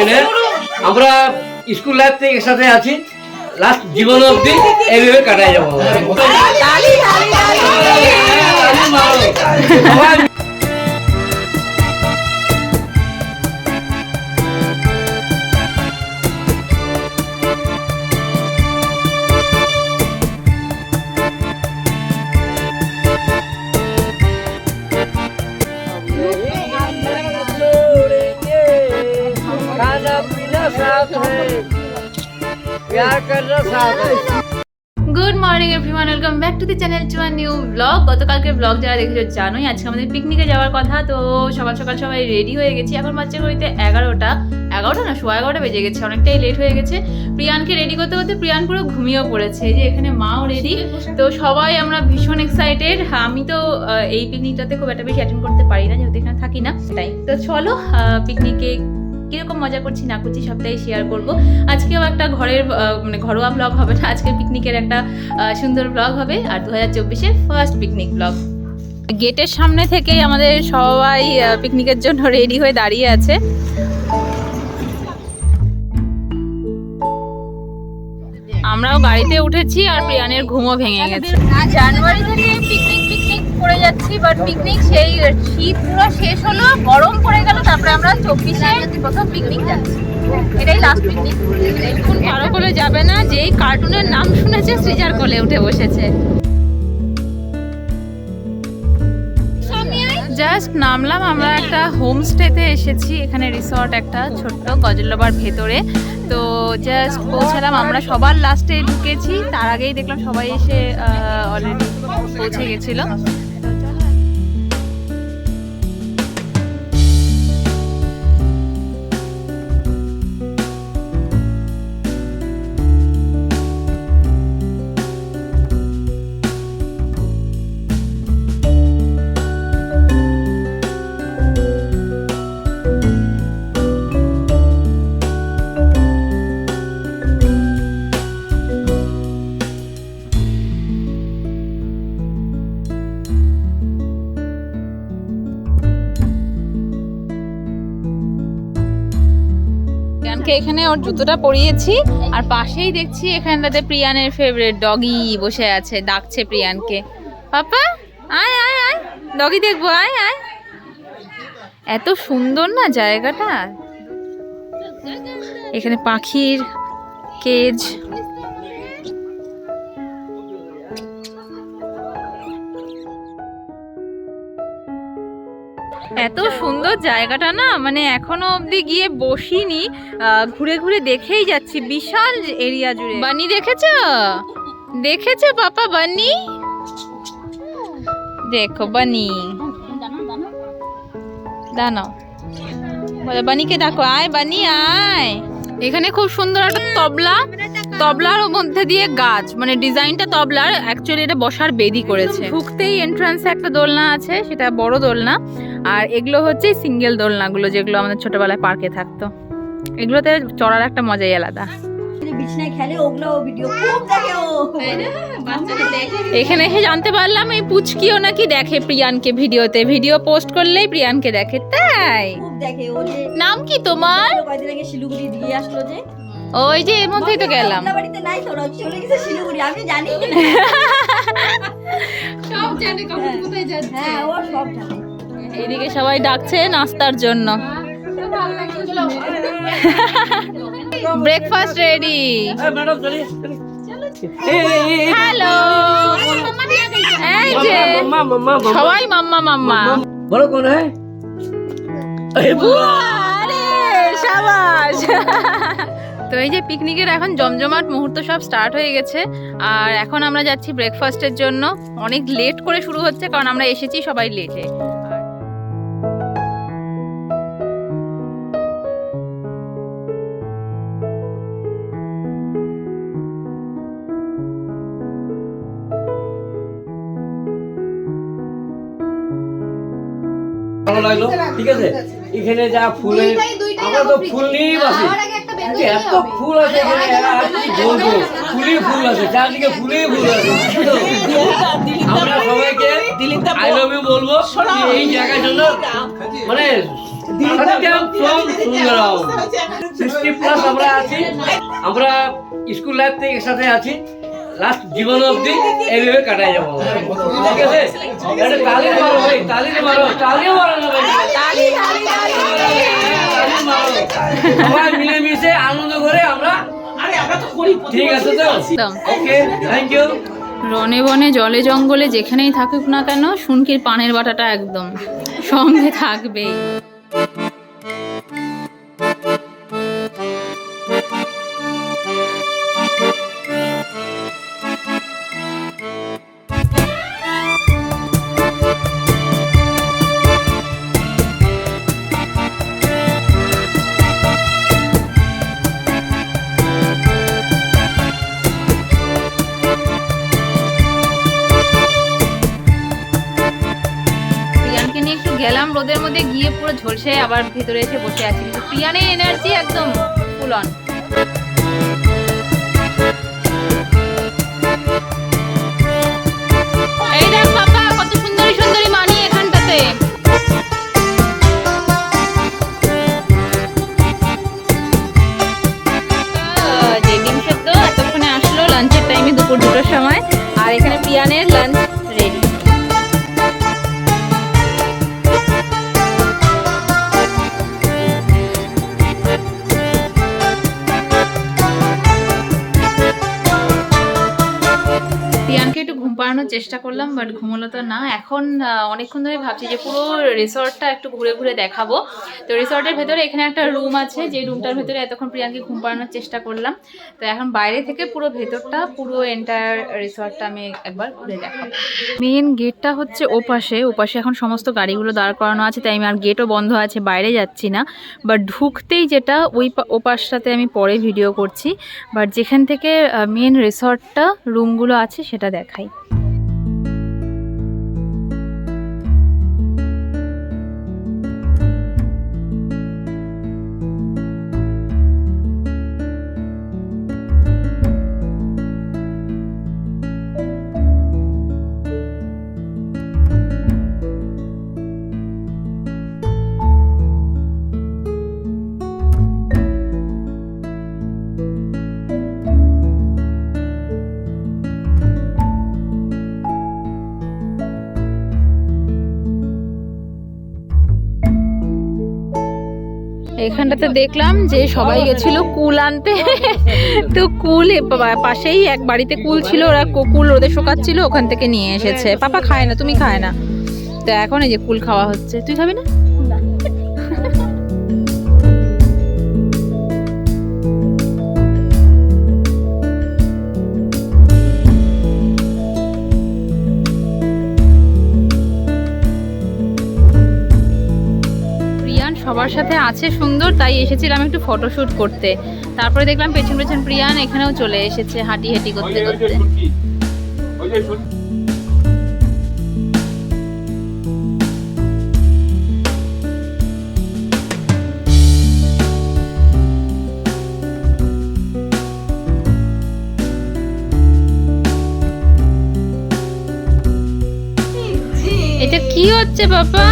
এখানে। আমরা school life থেকে একসাথে আছি। লাস্ট জীবন অবধি এইভাবে কাটাই যাব। Good morning everyone welcome back to the channel R new blog গতকালকে ব্লগ যারা দেখেছ জানোই, আজকে আমাদের পিকনিকে যাওয়ার কথা। তো সকাল সকাল সবাই রেডি হয়ে গেছি। এখন বাচ্চা হইতে এগারোটা। এগারোটা না, সোয়া এগারোটা বেজে গেছে। অনেকটাই লেট হয়ে গেছে। প্রিয়ানকে রেডি করতে করতে প্রিয়ান পুরো ঘুমিয়েও পড়েছে। যে এখানে মাও রেডি তো সবাই আমরা ভীষণ এক্সাইটেড আমি তো এই পিকনিকটাতে খুব একটা বেশি অ্যাটেন্ড করতে পারি না, যেহেতু এখানে থাকি না। তাই তো চলো পিকনিকে কীরকম মজা করছি না করছি সবটাই শেয়ার করব। আজকেও একটা ঘরের মানে ঘরোয়া ব্লগ হবে না, আজকে পিকনিকের একটা সুন্দর ব্লগ হবে। আর দু হাজার চব্বিশের ফার্স্ট পিকনিক ব্লগ গেটের সামনে থেকেই আমাদের সবাই পিকনিকের জন্য রেডি হয়ে দাঁড়িয়ে আছে। আমরাও গাড়িতে উঠেছি আর প্রিয়ানের ঘুমও ভেঙে গেছে। জানুয়ারি থেকে পিকনিক যাচ্ছি বাট পিকনিক সেই শীত পুরো শেষ হলো, গরম পড়ে গেল, তারপরে আমরা চব্বিশে প্রথম পিকনিক যাচ্ছি। এটাই লাস্ট পিকনিক এখন কারও কোলে যাবে না, যেই কার্টুনের নাম শুনেছে সৃজার কোলে উঠে বসেছে। জাস্ট নামলাম, আমরা একটা হোমস্টেতে এসেছি, এখানে রিসর্ট একটা ছোট্ট গজলডোবার ভেতরে। তো জাস্ট পৌঁছালাম, আমরা সবার লাস্টে ঢুকেছি, তার আগেই দেখলাম সবাই এসে অলরেডি পৌঁছে গেছিল। প্রিয়ানকে এখানে ওর জুতোটা পরিয়েছি। আর পাশেই দেখছি এখানটাতে প্রিয়ানের ফেভারিট ডগি বসে আছে, ডাকছে প্রিয়ানকে। পাপা, আয় আয় আয় ডগি দেখব, আয় আয়। এত সুন্দর না জায়গাটা? এখানে পাখির কেজ এত সুন্দর জায়গাটা না মানে এখনও অবধি গিয়ে বসিনি। ঘুরে ঘুরে দেখেই যাচ্ছি, বিশাল এরিয়া জুড়ে। বানি দেখেছ? দেখেছ পাপা বানি? দেখো বানি। বলে, বানিকে দেখো আয় বানি, আয়। এখানে খুব সুন্দর একটা তবলা। তবলার মধ্যে দিয়ে গাছ মানে ডিজাইনটা তবলার অ্যাকচুয়ালি এটা বসার বেদি করেছে। ঢুকতেই এন্ট্রান্সে একটা দোলনা আছে সেটা বড় দোলনা। আর এগুলো হচ্ছে সিঙ্গেল দোলনাগুলো যেগুলো আমাদের ছোটবেলায় পার্কে থাকতো। এগুলোতে চড়ার একটা মজাই আলাদা। এখানে এসে জানতে পারলাম এই পুচকিও নাকি দেখে প্রিয়ানকে ভিডিওতে ভিডিও পোস্ট করলেই প্রিয়ানকে দেখে তাই? দেখে নাম কি তোমার? শিলিগুড়ি দিয়ে আসলো যে ওই যে এর মধ্যেই তো গেলাম। বাড়িতে নাই তো ওরা চলে গেছে শিলিগুড়ি আমি জানি সব জানে কখন কোথায় যাচ্ছে। হ্যাঁ ও সব জানে। এদিকে সবাই ডাকছে নাস্তার জন্য। ব্রেকফাস্ট রেডি হ্যালো এই যে সবাই মাম্মা মাম্মা। বলো কোন হ্যাঁ? আরে বুয়া সাবাস। তো এই যে পিকনিকের এখন জমজমাট মুহূর্ত সব স্টার্ট হয়ে গেছে। আর এখন আমরা যাচ্ছি ব্রেকফাস্টের জন্য। অনেক লেট করে শুরু হচ্ছে কারণ আমরা এসেছি সবাই লেটে ভালো লাগল ঠিক আছে? এখানে যা ফুলের আমরা তো ফুল নিয়েই বাসি। এত ফুল আছে বলব? ফুলই ফুল আছে চারদিকে ফুলই ফুল আছে আমরা সবাইকে আই লাভ ইউ বলব এই জায়গার জন্য মানে আমরা আছি। আমরা স্কুল লাইফ থেকে একসাথে আছি। লাস্ট জীবন অবধি এইভাবে কাটাই যাব ঠিক আছে? একটা তালি মারো ভাই তালি মারো তালিও মারো না ভাই। মিলেমিশে আনন্দ করে আমরা ঠিক আছে তো? ওকে থ্যাংক ইউ রনে বনে জলে জঙ্গলে যেখানেই থাকুক না কেন শুনকির পানের বাটাটা একদম সঙ্গে থাকবেই। গেলাম রোদের মধ্যে গিয়ে পুরো ঝলসে আবার ভেতরে এসে বসে আছি। কিন্তু প্রিয়ানের এনার্জি একদম ফুল অন এই দেখ পাপা কত সুন্দরী সুন্দরী এখানটাতে। আহ, যে ডিম সেদ্ধ এতক্ষণে আসলো লাঞ্চের টাইমে দুপুর সময়। আর এখানে প্রিয়ানের লাঞ্চ চেষ্টা করলাম বাট ঘুমোলো তো না। এখন অনেকক্ষণ ধরে ভাবছি যে পুরো রিসর্টটা একটু ঘুরে ঘুরে দেখাবো। তো রিসর্টের ভেতরে এখানে একটা রুম আছে, যে রুমটার ভেতরে এতক্ষণ প্রিয়ানকে ঘুম পাড়ানোর চেষ্টা করলাম। তো এখন বাইরে থেকে পুরো ভেতরটা, পুরো এন্টায়ার রিসর্টটা আমি একবার ঘুরে দেখাবো। মেন গেটটা হচ্ছে ওপাশে। ওপাশে এখন সমস্ত গাড়িগুলো দাঁড় করানো আছে, তাই আমি আর গেটও বন্ধ আছে, বাইরে যাচ্ছি না। বাট ঢুকতেই যেটা, ওই ওপাশটাতে আমি পরে ভিডিও করছি। বাট যেখান থেকে মেন রিসর্টটা রুমগুলো আছে, সেটা দেখাই। এখানটাতে দেখলাম যে সবাই গেছিল কুল আনতে। তো কুল পাশেই এক বাড়িতে কুল ছিল, ওরা কুল রোদে শোকাচ্ছিল, ওখান থেকে নিয়ে এসেছে। পাপা খায় না, তুমি খায় না। তো এখন এই যে কুল খাওয়া হচ্ছে। তুই খাবি না? সবার সাথে আছে সুন্দর, তাই এসেছিলাম একটু ফটোশুট করতে। তারপরে দেখলাম পেছন পেছন প্রিয়ান এখানেও চলে এসেছে হাঁটি হাঁটি করতে করতে। কি হচ্ছে বাবা?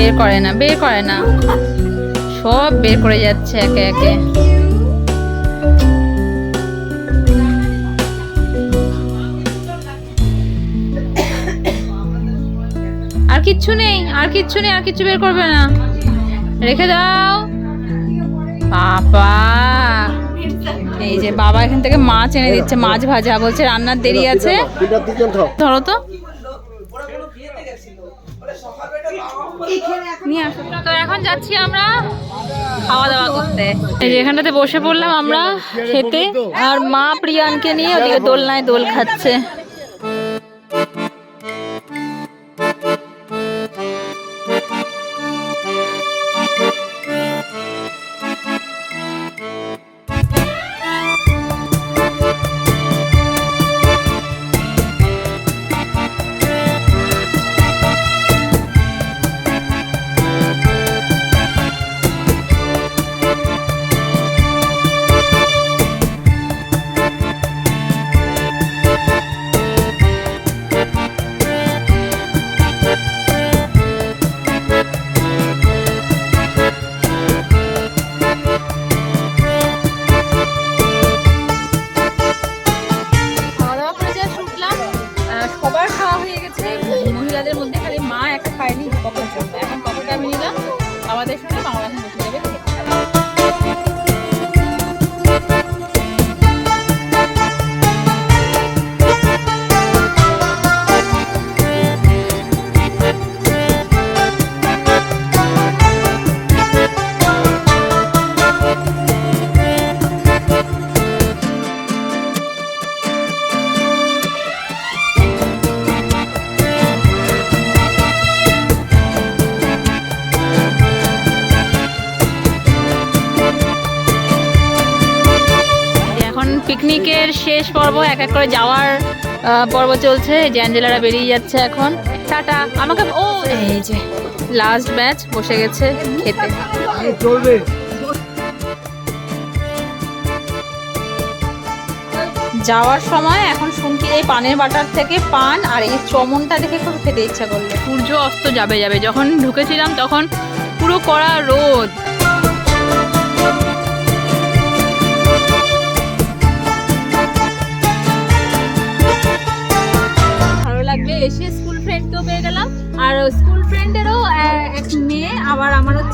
বের করে না বের করে না সব বের করে যাচ্ছে একে একে আর কিচ্ছু নেই আর কিচ্ছু নেই আর কিচ্ছু বের করবে না রেখে দাও বাবা এই যে বাবা এখান থেকে মাছ এনে দিচ্ছে মাছ ভাজা বলছে রান্নার দেরি আছে ধরো তো তো এখন যাচ্ছি আমরা খাওয়া দাওয়া করতে। এই এখানটাতে বসে পড়লাম আমরা খেতে। আর মা প্রিয়ানকে নিয়ে ওদিকে দোলনায় দোল খাচ্ছে। এক এক করে যাওয়ার পর্ব চলছে। যে অ্যাঞ্জেলারা বেরিয়ে যাচ্ছে এখন। টাটা আমাকে ও এই যে লাস্ট ব্যাচ বসে গেছে খেতে। চলবে। যাওয়ার সময় এখন শুনছি এই পানের বাটার থেকে পান আর এই চমনটা দেখে খুব খেতে ইচ্ছা করল। সূর্য অস্ত যাবে যাবে। যখন ঢুকেছিলাম তখন পুরো কড়া রোদ।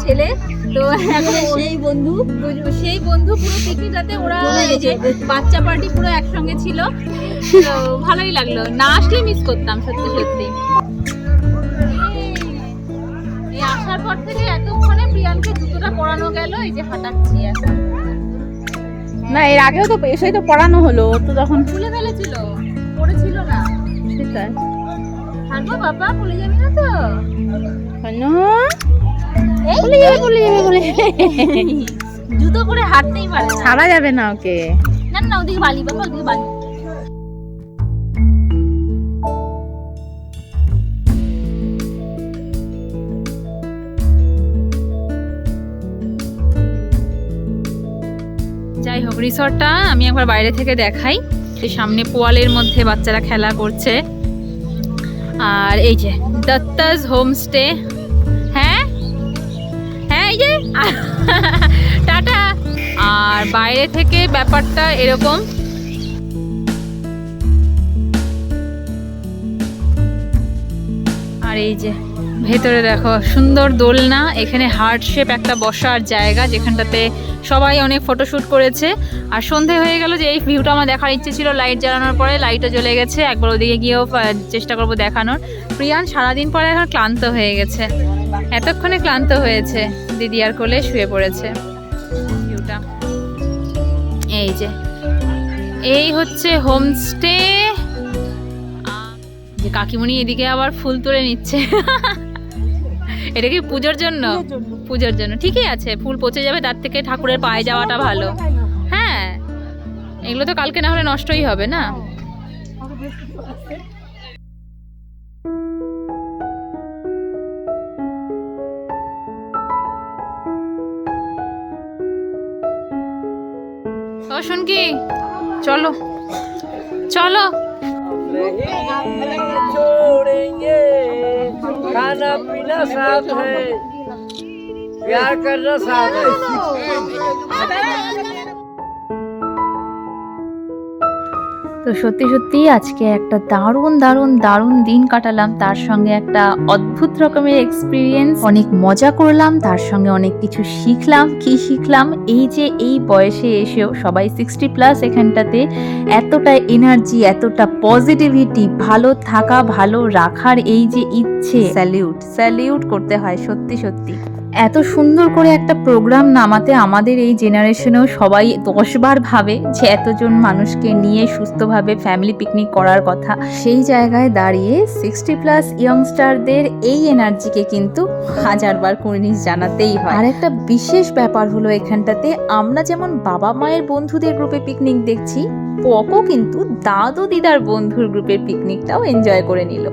ছেলে। তো এখন সেই বন্ধু সেই বন্ধু পুরো পিকনিকটাতে ওরা এই যে বাচ্চা পার্টি পুরো একসঙ্গে ছিল। তো ভালোই লাগল। না আসলে মিস করতাম সত্যি সত্যি। এই আসার পর থেকে এতক্ষণে প্রিয়ানকে জুতোটা পরানো গেল এই যে হাঁটাচ্ছি এখন। না এর আগেও তো এসেই তো পড়ানো হলো তো তখন খুলে ফেলেছিল পড়েছিল না। সেটাই। থাকব বাবা খুলে যাবি না তো। হলো জুতো পরে হাঁটতেই পারে ছাড়া যাবে না ওকে। না না ওদিকে বালি বাবা ওদিকে বালি। যাই হোক রিসর্টটা আমি একবার বাইরে থেকে দেখাই। সেই সামনে পোয়ালের মধ্যে বাচ্চারা খেলা করছে। আর এই যে দত্তাজ হোমস্টে যে টাটা। আর বাইরে থেকে ব্যাপারটা এরকম। আর এই যে, ভেতরে দেখো, সুন্দর দোলনা, এখানে হার্ট শেপ একটা বসার জায়গা, যেখানটাতে সবাই অনেক ফটোশ্যুট করেছে। আর সন্ধে হয়ে গেল যে এই ভিউটা আমার দেখার ইচ্ছে ছিল লাইট জ্বালানোর পরে লাইটও জ্বলে গেছে। একবার ওদিকে গিয়েও চেষ্টা করব দেখানোর। প্রিয়ান সারাদিন পরে এখন ক্লান্ত হয়ে গেছে। এতক্ষণে ক্লান্ত হয়েছে। দিদি আর কোলে শুয়ে পড়েছে। এই যে, এই হচ্ছে হোমস্টে। যে কাকিমণি এদিকে আবার ফুল তুলে নিচ্ছে। এটা কি পুজোর জন্য? পুজোর জন্য। ঠিকই আছে, ফুল পচে যাবে, তার থেকে ঠাকুরের পায়ে যাওয়াটা ভালো। হ্যাঁ এগুলো তো কালকে না হলে নষ্টই হবে না? কি চলো চলো नहीं छोड़ेंगे खाना पीना साथ है प्यार करना साथ है তো সত্যি সত্যি আজকে একটা দারুণ দারুণ দারুণ দিন কাটালাম। তার সঙ্গে একটা অদ্ভুত রকমের এক্সপিরিয়েন্স অনেক মজা করলাম, তার সঙ্গে অনেক কিছু শিখলাম। কি শিখলাম? এই যে এই বয়সে এসেও সবাই সিক্সটি প্লাস এখানটাতে এতটা এনার্জি এতটা পজিটিভিটি ভালো থাকা, ভালো রাখার এই যে ইচ্ছে। স্যালিউট স্যালিউট করতে হয়, সত্যি সত্যি। এত সুন্দর করে একটা প্রোগ্রাম নামাতে আমাদের এই জেনারেশনেও সবাই দশবার ভাবে যে এতজন মানুষকে নিয়ে সুস্থভাবে ফ্যামিলি পিকনিক করার কথা। সেই জায়গায় দাঁড়িয়ে সিক্সটি প্লাস ইয়ংস্টারদের এই এনার্জিকে কিন্তু হাজারবার কুর্নিশ জানাতেই হয়। আর একটা বিশেষ ব্যাপার হলো এখানটাতে আমরা যেমন বাবা মায়ের বন্ধুদের গ্রুপে পিকনিক দেখছি পকও কিন্তু দাদু দিদার বন্ধুর গ্রুপের পিকনিকটাও এনজয় করে নিল।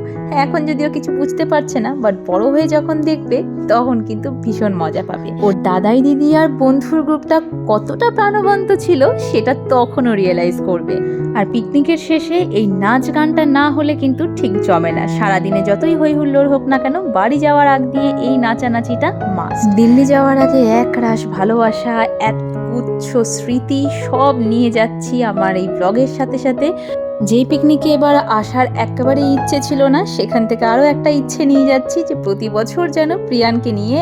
এখন যদিও কিছু বুঝতে পারছে না বাট বড় হয়ে যখন দেখবে, তখন কিন্তু ভীষণ মজা পাবে। ওর দাদাই দিদি আর বন্ধুর গ্রুপটা কতটা প্রাণবন্ত ছিল, সেটা তখনও রিয়েলাইজ করবে। আর পিকনিকের শেষে এই নাচ গানটা না হলে কিন্তু ঠিক জমে না। সারাদিনে যতই হই হুল্লোড় হোক না কেন, বাড়ি যাওয়ার আগ দিয়ে এই নাচানাচিটা মাস দিল্লি যাওয়ার আগে এক রাশ ভালোবাসা এক গুচ্ছ স্মৃতি সব নিয়ে যাচ্ছি আমার এই ব্লগের সাথে সাথে। যেই পিকনিকে এবার আসার একেবারে ইচ্ছে ছিল না, সেখান থেকে আরও একটা ইচ্ছে নিয়ে যাচ্ছি যে প্রতি বছর যেন প্রিয়ানকে নিয়ে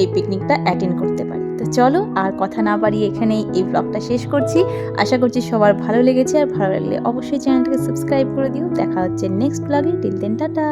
এই পিকনিকটা অ্যাটেন্ড করতে পারি। তো চলো, আর কথা না বাড়িয়ে এখানেই এই ব্লগটা শেষ করছি। আশা করছি সবার ভালো লেগেছে, আর ভালো লাগলে অবশ্যই চ্যানেলটাকে সাবস্ক্রাইব করে দিও। দেখা হচ্ছে নেক্সট ব্লগে টিল দেন টাটা